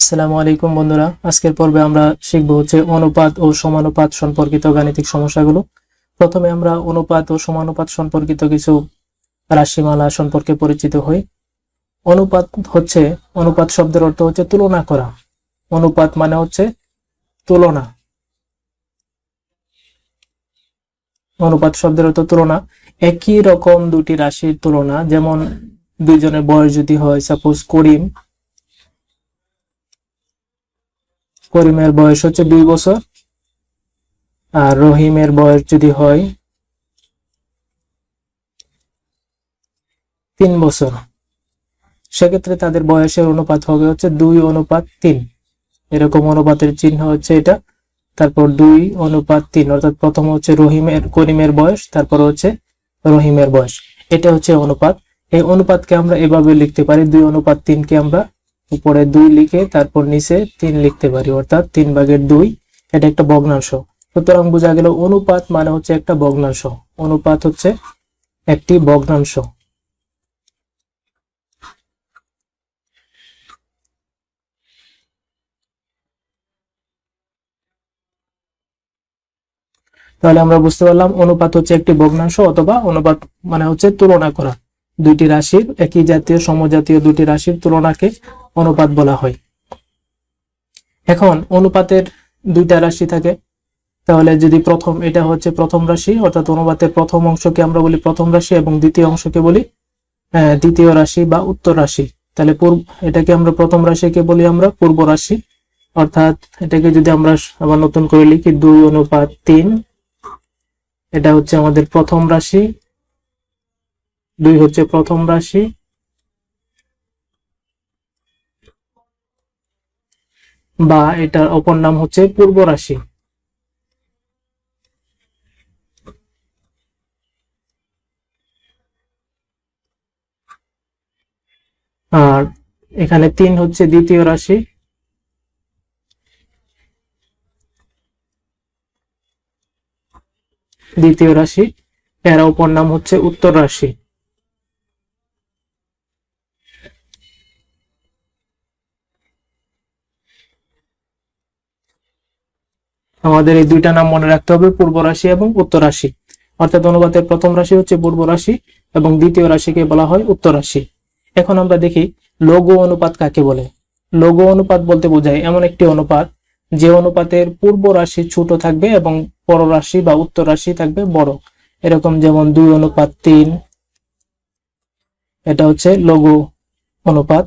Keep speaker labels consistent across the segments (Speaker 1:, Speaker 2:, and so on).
Speaker 1: আসসালামু আলাইকুম বন্ধুরা। আজকের পর্বে আমরা শিখব হচ্ছে অনুপাত ও সমানুপাত সম্পর্কিত গাণিতিক সমস্যাগুলো। প্রথমে আমরা অনুপাত ও সমানুপাত সম্পর্কিত কিছু রাশিমালা সম্পর্কে পরিচিত হই। অনুপাত হচ্ছে, অনুপাত শব্দের অর্থ হচ্ছে তুলনা করা। অনুপাত মানে হচ্ছে তুলনা। অনুপাত শব্দের অর্থ তুলনা। একই রকম দুটি রাশির তুলনা, যেমন দুইজনের বয়স যদি হয় সাপোজ করিম করিমের বয়স হচ্ছে দুই বছর, আর রহিমের বয়স যদি হয় তিন বছর। সেক্ষেত্রে তাদের বয়সের অনুপাত হবে হচ্ছে দুই অনুপাত তিন। এরকম অনুপাতের চিহ্ন হচ্ছে এটা, তারপর দুই অনুপাত তিন, অর্থাৎ প্রথম হচ্ছে রহিমের, করিমের বয়স, তারপর হচ্ছে রহিমের বয়স। এটা হচ্ছে অনুপাত। এই অনুপাতকে আমরা এভাবে লিখতে পারি, দুই অনুপাত তিনকে আমরা উপরে দুই লিখে তারপর নিচে তিন লিখতে পারি, অর্থাৎ তিন ভাগের দুই, এটা একটা ভগ্নাংশ। সুতরাং বোঝা গেল অনুপাত মানে হচ্ছে একটা ভগ্নাংশ। অনুপাত হচ্ছে একটি ভগ্নাংশ। তাহলে আমরা বুঝতে পারলাম অনুপাত হচ্ছে একটি ভগ্নাংশ অথবা অনুপাত মানে হচ্ছে তুলনা করা। দুইটি রাশির একই জাতীয়, সমজাতীয় দুটি রাশির তুলনাকে অনুপাত বলা হয়। এখন অনুপাতের দুইটা রাশি থাকে। তাহলে যদি প্রথম, এটা হচ্ছে প্রথম রাশি, অর্থাৎ অনুপাতের প্রথম অংশকে আমরা বলি প্রথম রাশি এবং দ্বিতীয় অংশকে বলি দ্বিতীয় রাশি বা উত্তর রাশি। তাহলে পূর্ব, এটাকে আমরা প্রথম রাশিকে বলি আমরা পূর্ব রাশি। অর্থাৎ এটাকে যদি আমরা আবার নতুন করে লিখি, দুই অনুপাত তিন, এটা হচ্ছে আমাদের প্রথম রাশি, দুই হচ্ছে প্রথম রাশি বা এটার অপর নাম হচ্ছে পূর্ব রাশি। আর এখানে তিন হচ্ছে দ্বিতীয় রাশি। দ্বিতীয় রাশি, এর অপর নাম হচ্ছে উত্তর রাশি। আমাদের এই দুইটা নাম মনে রাখতে হবে, পূর্ব রাশি এবং উত্তর রাশি। অর্থাৎ অনুপাতের প্রথম রাশি হচ্ছে পূর্ব রাশি এবং দ্বিতীয় রাশিকে বলা হয় উত্তর রাশি। এখন আমরা দেখি, লঘু অনুপাত কাকে বলে? লঘু অনুপাত বলতে বোঝায় এমন একটি অনুপাত, যে অনুপাতের পূর্ব রাশি ছোট থাকবে এবং পর রাশি বা উত্তর রাশি থাকবে বড়। এরকম যেমন দুই অনুপাত তিন, এটা হচ্ছে লঘু অনুপাত,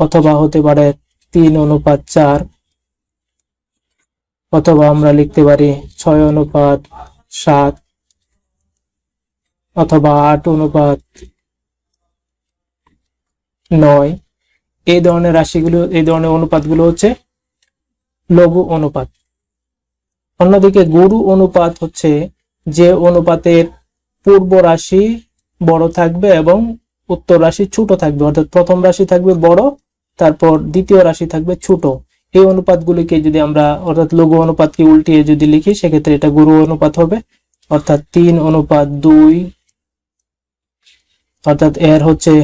Speaker 1: অথবা হতে পারে তিন অনুপাত চার অথবা আমরা লিখতে পারি ছয় অনুপাত সাত অথবা আট অনুপাত নয়। এই ধরনের রাশিগুলো, এই ধরনের অনুপাতগুলো হচ্ছে লঘু অনুপাত। অন্যদিকে গুরু অনুপাত হচ্ছে যে অনুপাতের পূর্ব রাশি বড় থাকবে এবং উত্তর রাশি ছোট থাকবে। অর্থাৎ প্রথম রাশি থাকবে বড়, তারপর দ্বিতীয় রাশি থাকবে ছোট। এই অনুপাতগুলিকে যদি আমরা, অর্থাৎ লঘু অনুপাতকে উল্টিয়ে যদি লিখি, সেক্ষেত্রে এটা গুরু অনুপাত হবে। অর্থাৎ তিন অনুপাত দুই, অর্থাৎ এর হচ্ছে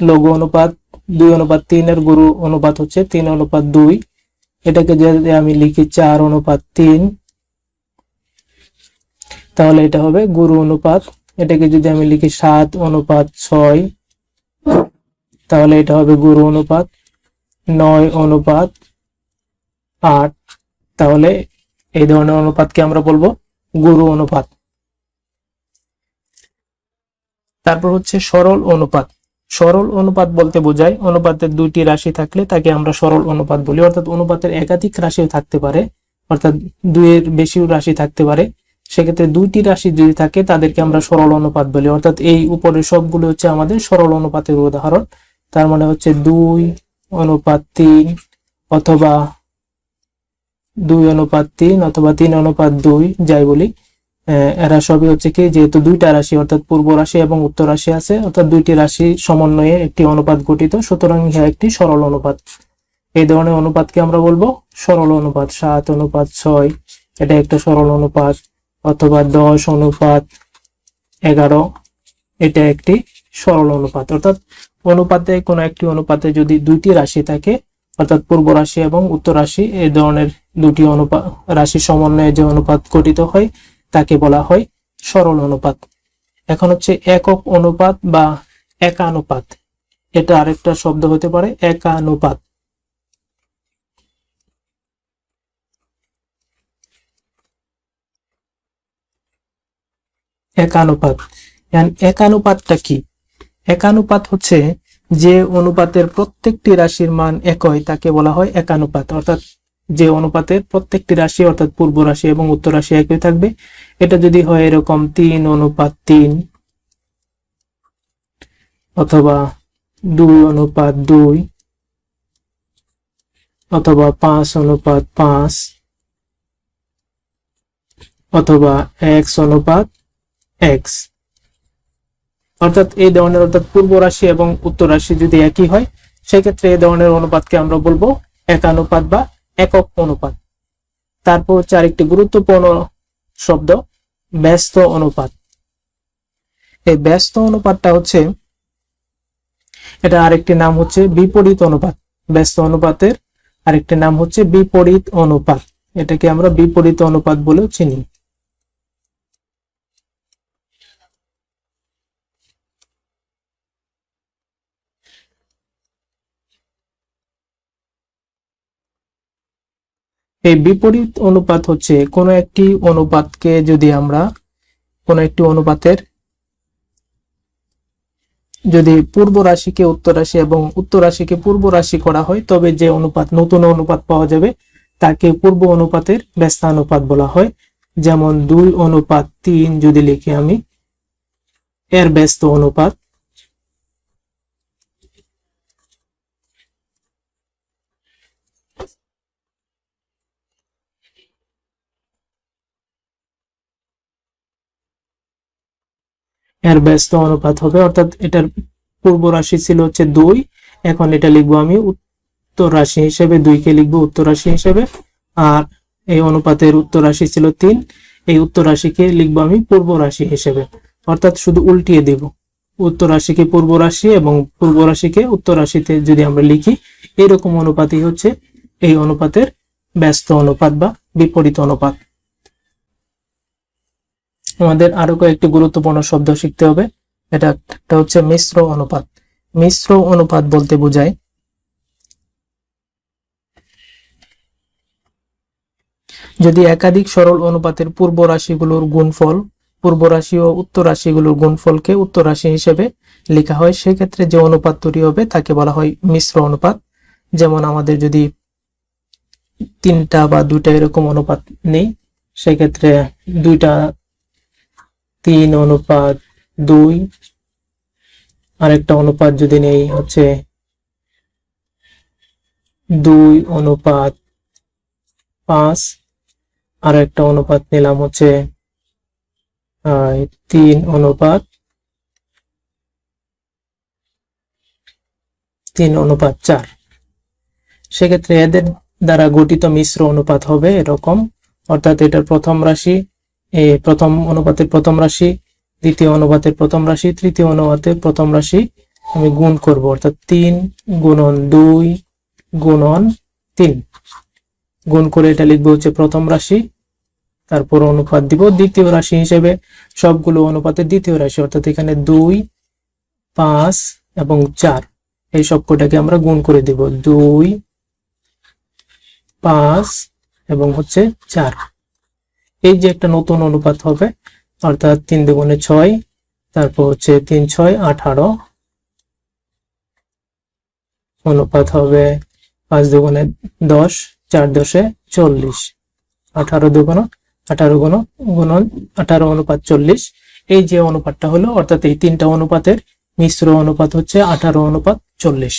Speaker 1: লঘু অনুপাত, দুই অনুপাত তিনের গুরু অনুপাত হচ্ছে তিন অনুপাত দুই। এটাকে যদি আমি লিখি চার অনুপাত তিন, তাহলে এটা হবে গুরু অনুপাত। এটাকে যদি আমি লিখি সাত অনুপাত ছয়, তাহলে এটা হবে গুরু অনুপাত। নয় অনুপাত আট। তাহলে এই ধরনের অনুপাতকে আমরা বলব গুরু অনুপাত। তারপর হচ্ছে সরল অনুপাত। সরল অনুপাত বলতে বোঝায় অনুপাতের দুইটি রাশি থাকলে তাকে আমরা সরল অনুপাত বলি। অর্থাৎ অনুপাতের একাধিক রাশিও থাকতে পারে, অর্থাৎ দুইয়ের বেশিও রাশি থাকতে পারে। সেক্ষেত্রে দুইটি রাশি যদি থাকে, তাদেরকে আমরা সরল অনুপাত বলি। অর্থাৎ এই উপরের সবগুলো হচ্ছে আমাদের সরল অনুপাতের উদাহরণ। তার মানে হচ্ছে দুই অনুপাত তিন অথবা দুই অনুপাত তিন অথবা তিন অনুপাত দুই, যাই বলি। এরা সবই হচ্ছে কি, যেহেতু দুইটা রাশি, অর্থাৎ পূর্ব রাশি এবং উত্তর রাশি আছে, অর্থাৎ দুইটি রাশি সমন্বয়ে একটি অনুপাত গঠিত, সুতরাং ইহা একটি সরল অনুপাত। এই ধরনের অনুপাতকে আমরা বলব সরল অনুপাত, সাত অনুপাত ছয়, এটা একটা সরল অনুপাত, অথবা দশ অনুপাত এগারো, এটা একটি সরল অনুপাত। অর্থাৎ অনুপাতে কোনো একটি অনুপাতে যদি দুইটি রাশি থাকে অর্থাৎ পূর্ব রাশি এবং উত্তর রাশি এই ধরনের দুটি অনুপাত রাশি সমন্বয়ে যে অনুপাত গঠিত হয়, তাকে বলা হয় সরল অনুপাত। এখন হচ্ছে একক অনুপাত বা একানুপাত। এটা আরেকটা শব্দ হতে পারে, একানুপাত। একানুপাত। একানুপাতটা কি? একানুপাত হচ্ছে যে অনুপাতের প্রত্যেকটি রাশির মান একই, তাকে বলা হয় একানুপাত। অর্থাৎ যে অনুপাতের প্রত্যেকটি রাশি, অর্থাৎ পূর্ব রাশি এবং উত্তর রাশি একই থাকবে। এটা যদি হয় এরকম তিন অনুপাত তিন অথবা দুই অনুপাত দুই অথবা পাঁচ অনুপাত পাঁচ অথবা এক্স অনুপাত এক্স। অর্থাৎ এই ধরনের, অর্থাৎ পূর্ব রাশি এবং উত্তর রাশি যদি একই হয়, সেক্ষেত্রে এই ধরনের অনুপাতকে আমরা বলব একানুপাত বা একক অনুপাত। তারপর হচ্ছে আরেকটি গুরুত্বপূর্ণ শব্দ, ব্যস্ত অনুপাত। এই ব্যস্ত অনুপাতটা হচ্ছে, এটা আরেকটি নাম হচ্ছে বিপরীত অনুপাত। ব্যস্ত অনুপাতের আরেকটি নাম হচ্ছে বিপরীত অনুপাত। এটাকে আমরা বিপরীত অনুপাত বলেও চিনি। এই বিপরীত অনুপাত হচ্ছে কোনো একটি অনুপাতকে যদি আমরা, কোনো একটি অনুপাতের, যদি পূর্ব রাশিকে উত্তর রাশি এবং উত্তর রাশিকে পূর্ব রাশি করা হয়, তবে যে অনুপাত নতুন অনুপাত পাওয়া যাবে, তাকে পূর্ব অনুপাতের ব্যস্তানুপাত বলা হয়। যেমন দুই অনুপাত তিন যদি লিখি আমি, এর ব্যস্ত অনুপাত এর ব্যস্ত অনুপাত হবে। অর্থাৎ এটার পূর্ব রাশি ছিল হচ্ছে দুই। এখন এটা লিখব আমি উত্তর রাশি হিসেবে, দুইকে লিখব উত্তর রাশি হিসেবে। আর এই অনুপাতের উত্তর রাশি ছিল তিন। এই উত্তর রাশিকে লিখব আমি পূর্ব রাশি হিসেবে। অর্থাৎ শুধু উল্টিয়ে দেব। উত্তর রাশিকে পূর্ব রাশি এবং পূর্ব রাশিকে উত্তর রাশিতে যদি আমরা লিখি, এরকম অনুপাতই হচ্ছে এই অনুপাতের ব্যস্ত অনুপাত বা বিপরীত অনুপাত। আমাদের আরও কয়েকটি গুরুত্বপূর্ণ শব্দ শিখতে হবে। এটা একটা হচ্ছে মিশ্র অনুপাত। মিশ্র অনুপাত বলতে বোঝায় যদি একাধিক সরল অনুপাতের পূর্ব রাশিগুলোর গুণফল, পূর্ব রাশি ও উত্তর রাশিগুলোর গুণফলকে উত্তর রাশি হিসেবে লেখা হয়, সেক্ষেত্রে যে অনুপাত তৈরি হবে তাকে বলা হয় মিশ্র অনুপাত। যেমন আমাদের যদি তিনটা বা দুইটা এরকম অনুপাত নেই, সেক্ষেত্রে দুইটা তিন অনুপাত দুই। আরেকটা অনুপাত যদি নেই, হচ্ছে দুই অনুপাত পাঁচ। আর একটা অনুপাত নিলাম হচ্ছে তিন অনুপাত তিন অনুপাত চার। সেক্ষেত্রে এদের দ্বারা গঠিত মিশ্র অনুপাত হবে এরকম, অর্থাৎ এটার প্রথম রাশি এ প্রথম অনুপাতের প্রথম রাশি, দ্বিতীয় অনুপাতের প্রথম রাশি, তৃতীয় অনুপাতের প্রথম রাশি আমি গুণ করব, অর্থাৎ তিন গুণন দুই গুণন তিন। গুণ করে এটা লিখব হচ্ছে প্রথম রাশি, তারপর অনুপাত দিব দ্বিতীয় রাশি হিসেবে সবগুলো অনুপাতের দ্বিতীয় রাশি, অর্থাৎ এখানে দুই, পাঁচ এবং চার। এই সবকটাকে আমরা গুণ করে দিব, দুই, পাঁচ এবং হচ্ছে চার। এই যে একটা নতুন অনুপাত হবে, অর্থাৎ তিন দুগুণে ছয়, তারপর হচ্ছে তিন ছয় আঠারো। অনুপাত হবে পাঁচ দুগুণে দশ, চার দশে চল্লিশ। আঠারো দুগুণ, আঠারো গুণ গুণ আঠারো অনুপাত চল্লিশ। এই যে অনুপাতটা হলো, অর্থাৎ এই তিনটা অনুপাতের মিশ্র অনুপাত হচ্ছে আঠারো অনুপাত চল্লিশ।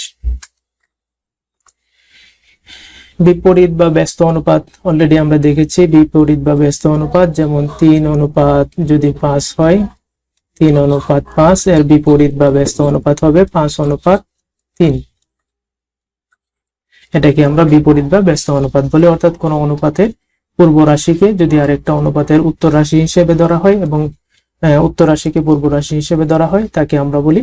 Speaker 1: বিপরীত বা ব্যস্ত অনুপাত অলরেডি আমরা দেখেছি, বিপরীত বা ব্যস্ত অনুপাত, যেমন তিন অনুপাত যদি পাঁচ হয়, তিন অনুপাত পাঁচ, এর বিপরীত বা ব্যস্ত অনুপাত হবে পাঁচ অনুপাত তিন। এটাকে আমরা বিপরীত বা ব্যস্ত অনুপাত বলি, অর্থাৎ কোন অনুপাতের পূর্ব রাশিকে যদি আরেকটা অনুপাতের উত্তর রাশি হিসেবে ধরা হয় এবং উত্তর রাশিকে পূর্ব রাশি হিসেবে ধরা হয়, তাকে আমরা বলি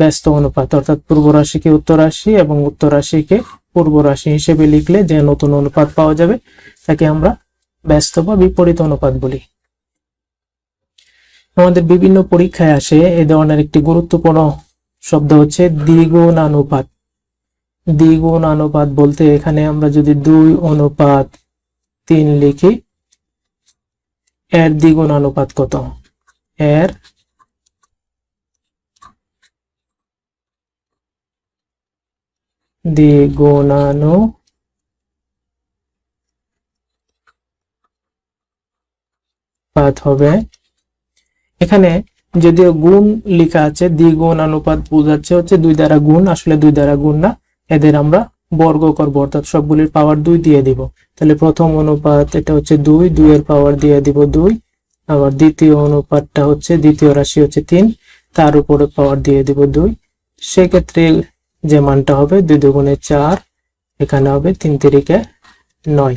Speaker 1: ব্যস্ত অনুপাত। অর্থাৎ পূর্ব রাশিকে উত্তর রাশি এবং উত্তর রাশিকে পূর্ব রাশি হিসেবে লিখলে যে নতুন অনুপাত পাওয়া যাবে, তাকে আমরা ব্যস্ত বা বিপরীত অনুপাত বলি। আমাদের বিভিন্ন পরীক্ষায় আসে এ ধরনের একটি গুরুত্বপূর্ণ শব্দ হচ্ছে দ্বিগুণানুপাত। দ্বিগুণানুপাত বলতে এখানে আমরা যদি দুই অনুপাত তিন লিখি, এর দ্বিগুণানুপাত কত? এর দ্বিগুণানুপাত হবে। এখানে যদিও গুণ লেখা আছে দ্বিগুণ অনুপাত বোঝাচ্ছে হচ্ছে দুই দ্বারা গুণ, আসলে দুই দ্বারা গুণ না, এদের আমরা বর্গ করব, অর্থাৎ সবগুলির পাওয়ার দুই দিয়ে দিব। তাহলে প্রথম অনুপাত এটা হচ্ছে দুই, দুইয়ের পাওয়ার দিয়ে দিব দুই, আবার দ্বিতীয় অনুপাতটা হচ্ছে, দ্বিতীয় রাশি হচ্ছে তিন, তার উপরে পাওয়ার দিয়ে দিব দুই। সেক্ষেত্রে যে মানটা হবে দুই দুগুণে চার, এখানে হবে তিন তিরিকে নয়।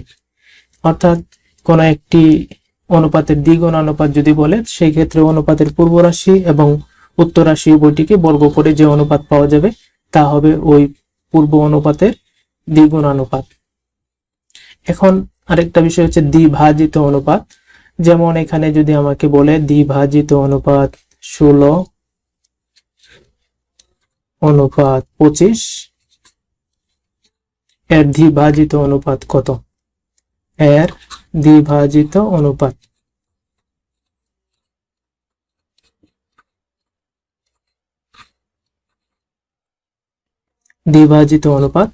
Speaker 1: অর্থাৎ কোন একটি অনুপাতের দ্বিগুণ অনুপাত যদি বলে, সেই ক্ষেত্রে অনুপাতের পূর্ব রাশি এবং উত্তর রাশি উভয়টিকে বর্গ করে যে অনুপাত পাওয়া যাবে, তা হবে ওই পূর্ব অনুপাতের দ্বিগুণ অনুপাত এখন আরেকটা বিষয় হচ্ছে দ্বিভাজিত অনুপাত। যেমন এখানে যদি আমাকে বলে দ্বিভাজিত অনুপাত ষোলো অনুপাত পঁচিশ। এর দ্বিভাজিত অনুপাত কত? এর দ্বিভাজিত অনুপাত। দ্বিভাজিত অনুপাত।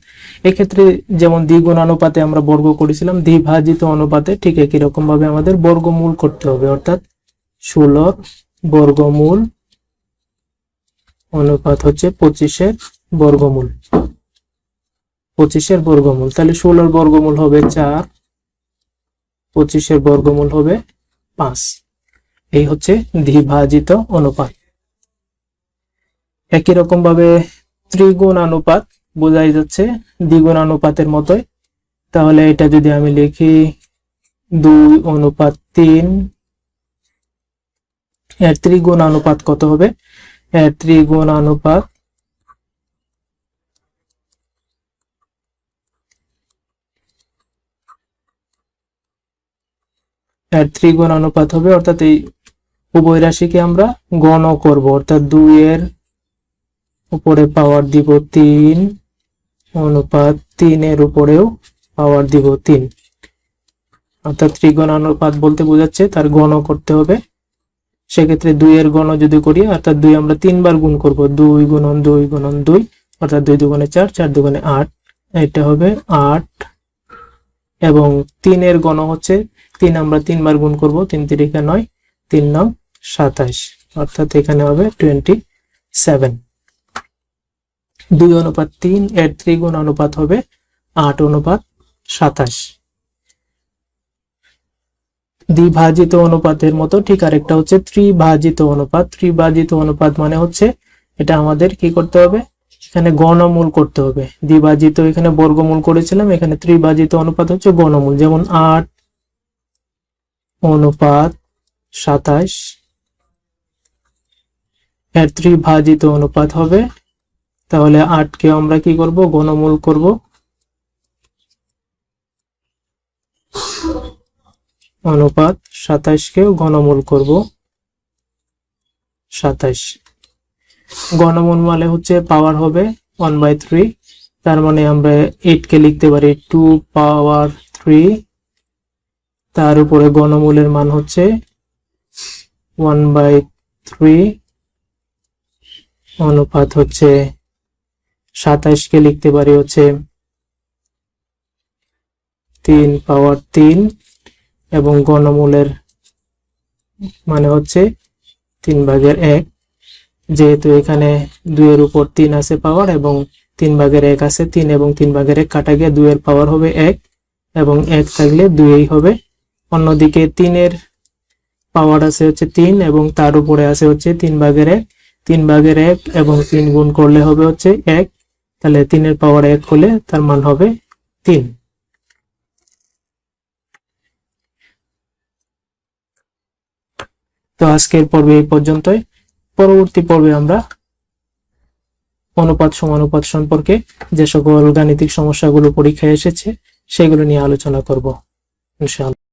Speaker 1: এক্ষেত্রে যেমন দ্বিগুণ অনুপাতে আমরা বর্গ করেছিলাম, দ্বিভাজিত অনুপাতে ঠিক একই রকম ভাবে আমাদের বর্গমূল করতে হবে, অর্থাৎ ষোলোর বর্গমূল অনুপাত হচ্ছে পঁচিশের বর্গমূল। পঁচিশের বর্গমূল, তাহলে ষোলোর বর্গমূল হবে চার, পঁচিশের বর্গমূল হবে পাঁচ। এই হচ্ছে দ্বিভাজিত অনুপাত। একই রকম ভাবে ত্রিগুণ অনুপাত বোঝাই যাচ্ছে দ্বিগুণ অনুপাতের মতোই। তাহলে এটা যদি আমি লিখি দুই অনুপাত তিন, এর ত্রিগুণ অনুপাত কত হবে? এর ত্রিগুণ অনুপাত এর ত্রিগুণ অনুপাত হবে, অর্থাৎ এই উভয় রাশিকে আমরা গণ করব, অর্থাৎ দুই এর উপরে পাওয়ার দিব তিন, অনুপাত তিনের উপরেও পাওয়ার দিব তিন। অর্থাৎ ত্রিগুণ অনুপাত বলতে বোঝাচ্ছে তার গণ করতে হবে। সেক্ষেত্রে দুই এর গণ যদি করি, অর্থাৎ দুই আমরা তিনবার গুণ করব, দুই গুণন দুই গুণন দুই, অর্থাৎ দুই দুগুণে চার চার দুগুণে আট, এটা হবে আট। এবং তিনের গণ হচ্ছে তিন, আমরা তিনবার গুণ করব, তিন তিরিকা নয়, তিন নং সাতাইশ অর্থাৎ এখানে হবে টোয়েন্টি সেভেন দুই অনুপাত তিন, এর ত্রিগুণ অনুপাত হবে আট অনুপাত সাতাশ। দ্বিভাজিত অনুপাতের মতো, ঠিক আরেকটা হচ্ছে ত্রিভাজিত অনুপাত। ত্রিভাজিত অনুপাত মানে হচ্ছে এটা আমাদের কি করতে হবে? এখানে গণমূল করতে হবে। দ্বিভাজিত, এখানে বর্গমূল করেছিলাম, এখানে ত্রিভাজিত অনুপাত হচ্ছে গণমূল। যেমন আট অনুপাত সাতাশ, এর ত্রিভাজিত অনুপাত হবে। তাহলে আটকে আমরা কি করব? গণমূল করব। অনুপাত সাতাইশকেও ঘনমূল করব সাতাইশ। ঘনমূল মানে হচ্ছে পাওয়ার হবে ওয়ান বাই থ্রি তার মানে আমরা এইট কে লিখতে পারি টু পাওয়ার থ্রি তার উপরে ঘনমূলের মান হচ্ছে ওয়ান বাই থ্রি অনুপাত হচ্ছে সাতাইশকে লিখতে পারি হচ্ছে তিন পাওয়ার তিন এবং গণমূলের মানে হচ্ছে তিন ভাগের এক। যেহেতু এখানে দুইয়ের উপর তিন আছে পাওয়ার এবং তিন ভাগের এক আছে তিন এবং তিন ভাগের এক কাটা গিয়ে দুইয়ের পাওয়ার হবে এক এবং এক থাকলে দুইই হবে। অন্যদিকে তিনের পাওয়ার আছে হচ্ছে তিন এবং তার উপরে আছে হচ্ছে তিন ভাগের এক। তিন ভাগের এক এবং তিন গুণ করলে হবে হচ্ছে এক। তাহলে তিনের পাওয়ার এক হলে তার মান হবে তিন। তো আজকের পর্বে এই পর্যন্তই। পরবর্তী পর্বে আমরা অনুপাত সমানুপাত সম্পর্কে যে সকল গাণিতিক সমস্যাগুলো পরীক্ষায় এসেছে, সেগুলো নিয়ে আলোচনা করব, ইনশাআল্লাহ।